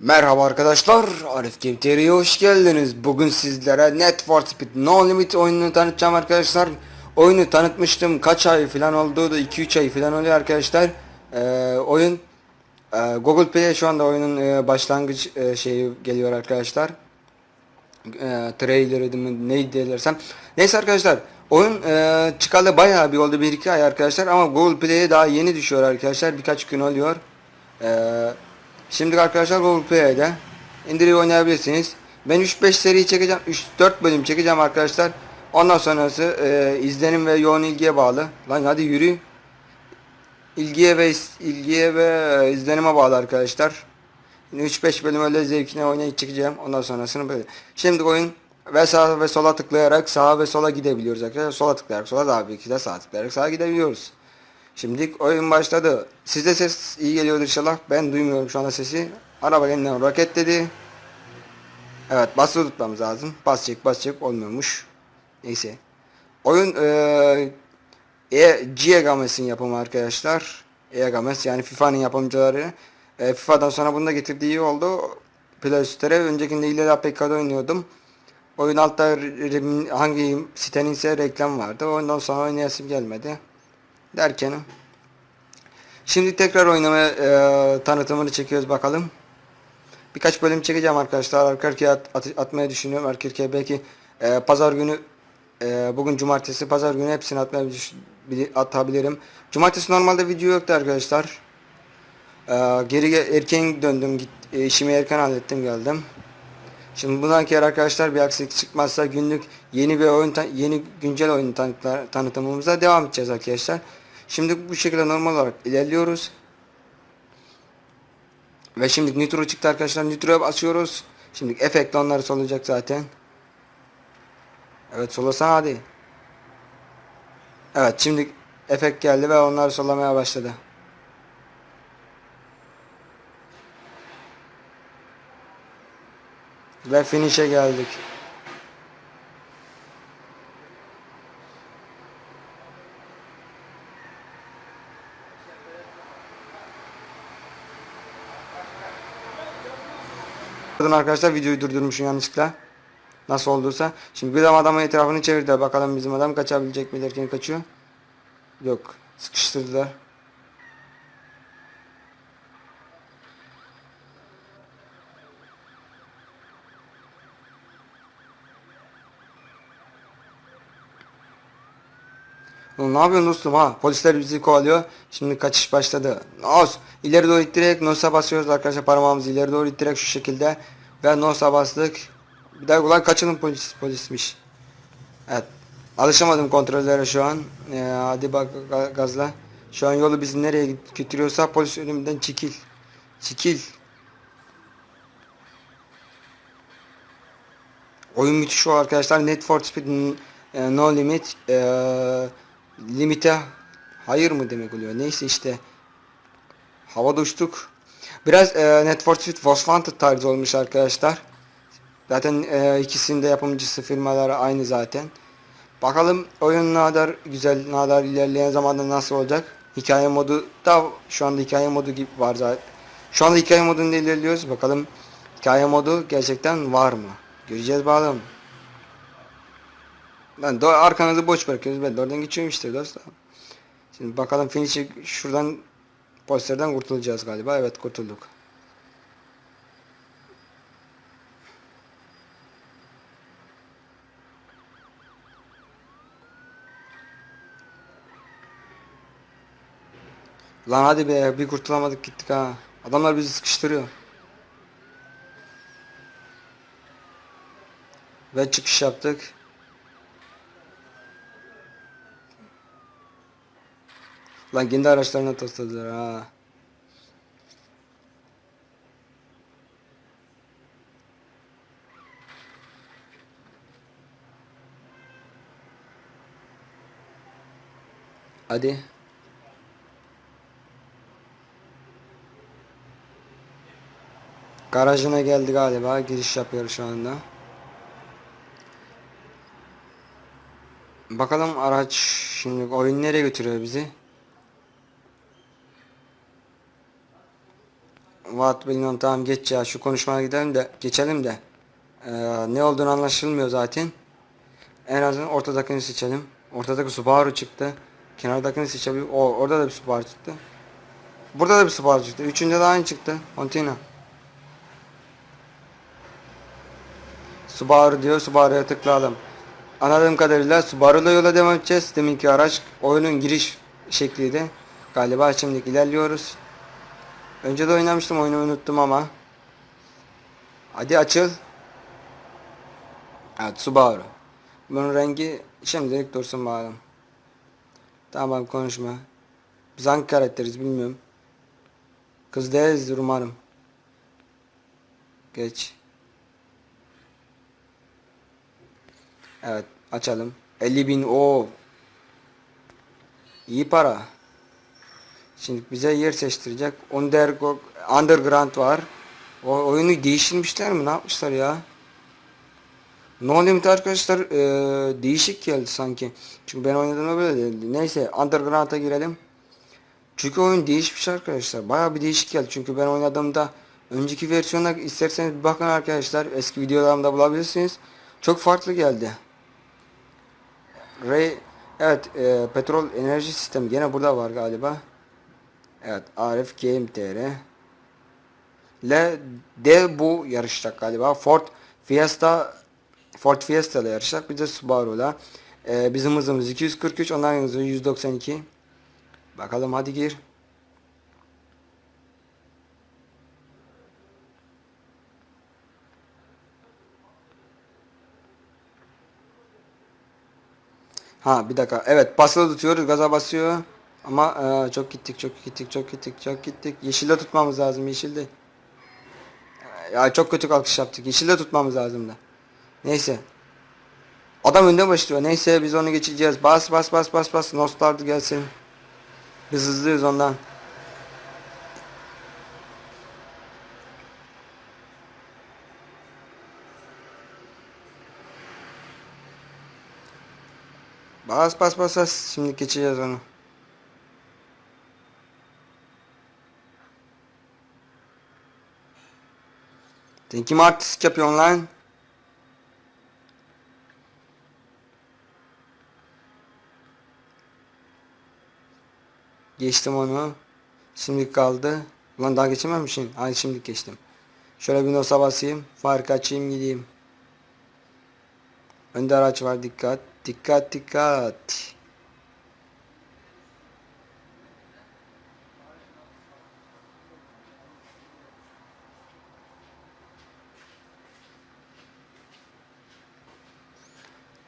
Merhaba arkadaşlar, Arif Game hoş geldiniz. Bugün sizlere Net for Speed No Limit oyununu tanıtacağım arkadaşlar. Oyunu tanıtmıştım, kaç ay falan oldu da 2-3 ay falan oluyor arkadaşlar. Ee, oyun e, Google Play'e şu anda oyunun e, başlangıç e, şeyi geliyor arkadaşlar. E, trailer'ı neydi dilersem. Neyse arkadaşlar, oyun e, çıkalı bayağı bir oldu 1-2 ay arkadaşlar ama Google Play'e daha yeni düşüyor arkadaşlar. Birkaç gün oluyor. Eee Şimdi arkadaşlar Google Play'de indirip oynayabilirsiniz. Ben 3-5 seri çekeceğim. 3-4 bölüm çekeceğim arkadaşlar. Ondan sonrası e, izlenim ve yoğun ilgiye bağlı. Lan hadi yürü. İlgiye ve ilgiye ve e, izlenime bağlı arkadaşlar. 3-5 bölüm öyle zevkine oynayıp çekeceğim. Ondan sonrasını böyle. Şimdi oyun ve sağa ve sola tıklayarak sağa ve sola gidebiliyoruz arkadaşlar. Sola tıklayarak sola da bir de sağa tıklayarak sağa gidebiliyoruz. Şimdi oyun başladı. Sizde ses iyi geliyordur inşallah. Ben duymuyorum şu anda sesi. Araba elinden roket dedi. Evet basılı tutmamız lazım. Bas çek bas çek olmuyormuş. Neyse. Oyun eee e, Gigameş'in yapımı arkadaşlar. Gigameş yani FIFA'nın yapımcıları. E, FIFA'dan sonra bunu da getirdiği iyi oldu. PlayStation'e öncekinde ileri APK'da oynuyordum. Oyun altta hangi sitenin ise reklam vardı. Ondan sonra oynayasım gelmedi derken şimdi tekrar oynama e, tanıtımını çekiyoruz bakalım. Birkaç bölüm çekeceğim arkadaşlar. Arka arkaya at, at- atmayı düşünüyorum. Arka arkaya belki e, pazar günü e, bugün cumartesi pazar günü hepsini atmayı atabilirim. Cumartesi normalde video yoktu arkadaşlar. E, geri ge- erken döndüm. Git, e, işimi erken hallettim geldim. Şimdi bundan kere arkadaşlar bir aksilik çıkmazsa günlük yeni bir oyun yeni güncel oyun tanıtlar- tanıtımımıza devam edeceğiz arkadaşlar. Şimdi bu şekilde normal olarak ilerliyoruz. Ve şimdi nitro çıktı arkadaşlar. Nitro'ya basıyoruz. Şimdi efekt onları solacak zaten. Evet solasana hadi. Evet şimdi efekt geldi ve onlar solamaya başladı. Ve finish'e geldik. Arkadaşlar videoyu durdurmuşum yanlışlıkla. Nasıl olduysa. Şimdi bir adam adamın etrafını çevirdi. Bakalım bizim adam kaçabilecek mi derken kaçıyor. Yok. Sıkıştırdılar. Ne yapıyorsun dostum ha? Polisler bizi kovalıyor. Şimdi kaçış başladı. Nos. İleri doğru ittirerek Nos'a basıyoruz arkadaşlar parmağımızı ileri doğru ittirerek şu şekilde. Ve Nos'a bastık. Bir daha ulan kaçının polis polismiş. Evet. Alışamadım kontrollere şu an. Ee, hadi bak ga- gazla. Şu an yolu bizi nereye götürüyorsa polis önümden çekil. Çekil. Oyun müthiş o arkadaşlar. Net for Speed e, No Limit e, limite hayır mı demek oluyor. Neyse işte havada uçtuk. Biraz e, Net for Speed Wanted tarzı olmuş arkadaşlar. Zaten e, ikisinin de yapımcısı firmaları aynı zaten. Bakalım oyun ne kadar güzel, ne kadar ilerleyen zamanda nasıl olacak. Hikaye modu da şu anda hikaye modu gibi var zaten. Şu anda hikaye modunda ilerliyoruz. Bakalım hikaye modu gerçekten var mı? Göreceğiz bakalım. Ben de arkanızı boş bırakıyoruz. Ben de oradan geçiyorum işte dostlar. Şimdi bakalım finish'i şuradan posterden kurtulacağız galiba. Evet kurtulduk. Lan hadi be bir kurtulamadık gittik ha. Adamlar bizi sıkıştırıyor. Ve çıkış yaptık. Lan kendi araçlarına tosladılar ha. Hadi. Garajına geldi galiba. Giriş yapıyor şu anda. Bakalım araç şimdi oyun nereye götürüyor bizi? What bilmiyorum tamam geç ya şu konuşmaya gidelim de geçelim de. Ee, ne olduğunu anlaşılmıyor zaten. En azından ortadakini seçelim. Ortadaki Subaru çıktı. Kenardakini seçelim. O orada da bir Subaru çıktı. Burada da bir Subaru çıktı. Üçünde de aynı çıktı. Continua. Subaru diyor. Subaru'ya tıklayalım. Anladığım kadarıyla Subaru'la yola devam edeceğiz. Deminki araç oyunun giriş şekliydi. Galiba şimdi ilerliyoruz. Önce de oynamıştım oyunu unuttum ama. Hadi açıl. Evet Subaru. Bunun rengi şimdilik dursun bakalım. Tamam konuşma. Biz hangi karakteriz bilmiyorum. Kız değilizdir umarım. Geç. Evet açalım. 50 bin o. İyi para. Şimdi bize yer seçtirecek. Underground var. O oyunu değiştirmişler mi? Ne yapmışlar ya? No Limit arkadaşlar eee, değişik geldi sanki. Çünkü ben oynadığımda böyle değildi. Neyse Underground'a girelim. Çünkü oyun değişmiş arkadaşlar. Bayağı bir değişik geldi. Çünkü ben oynadığımda önceki versiyona isterseniz bir bakın arkadaşlar. Eski videolarımda bulabilirsiniz. Çok farklı geldi. Ray evet eee, petrol enerji sistemi gene burada var galiba. Evet Arif GMTR. Le de bu yarışacak galiba. Ford Fiesta Ford Fiesta ile yarışacak. Bir de Subaru'la. Ee, bizim hızımız 243. Onların hızı 192. Bakalım hadi gir. Ha bir dakika. Evet basılı tutuyoruz. Gaza basıyor. Ama e, çok gittik çok gittik çok gittik çok gittik. Yeşilde tutmamız lazım yeşilde. Ya çok kötü kalkış yaptık. Yeşilde tutmamız lazım da. Neyse. Adam önde başlıyor. Neyse biz onu geçeceğiz. Bas bas bas bas bas. Nostaldı gelsin. Biz hızlıyız ondan. Bas bas bas bas. Şimdi geçeceğiz onu. Sen kim artist yapıyorsun lan? Geçtim onu. Şimdi kaldı. Ulan daha geçememişim. Ay şimdi geçtim. Şöyle bir nosa basayım. Fark açayım gideyim. Önde araç var dikkat. Dikkat dikkat.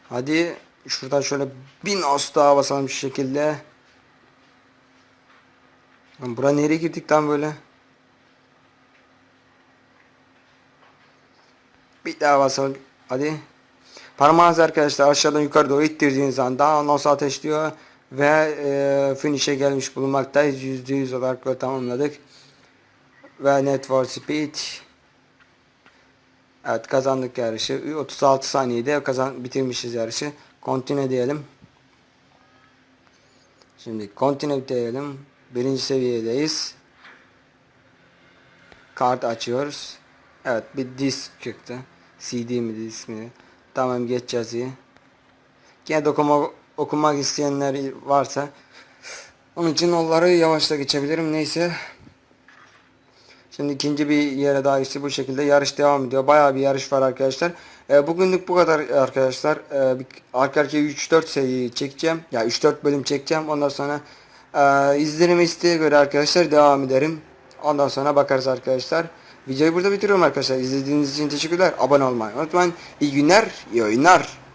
Hadi şuradan şöyle bin os daha basalım şu şekilde. Lan bura nereye girdik lan böyle? Bir daha basalım. Hadi. Parmağınızı arkadaşlar aşağıdan yukarı doğru ittirdiğiniz daha nasıl ateşliyor ve e, finish'e gelmiş bulunmaktayız. %100 olarak tamamladık. Ve Net for Speed Evet kazandık yarışı. 36 saniyede kazan bitirmişiz yarışı. Continue diyelim. Şimdi continue diyelim. Birinci seviyedeyiz. Kart açıyoruz. Evet bir disk çıktı. CD mi disk mi? Tamam geç yazıyı. Gene de okuma, okumak isteyenler varsa onun için onları yavaşla geçebilirim. Neyse. Şimdi ikinci bir yere daha işte bu şekilde yarış devam ediyor. Bayağı bir yarış var arkadaşlar. E, bugünlük bu kadar arkadaşlar. E, arka arkaya 3-4 seri çekeceğim. Ya 3-4 bölüm çekeceğim. Ondan sonra e, izlenime isteğe göre arkadaşlar devam ederim. Ondan sonra bakarız arkadaşlar. Videoyu burada bitiriyorum arkadaşlar. İzlediğiniz için teşekkürler. Abone olmayı unutmayın. İyi günler, iyi oyunlar.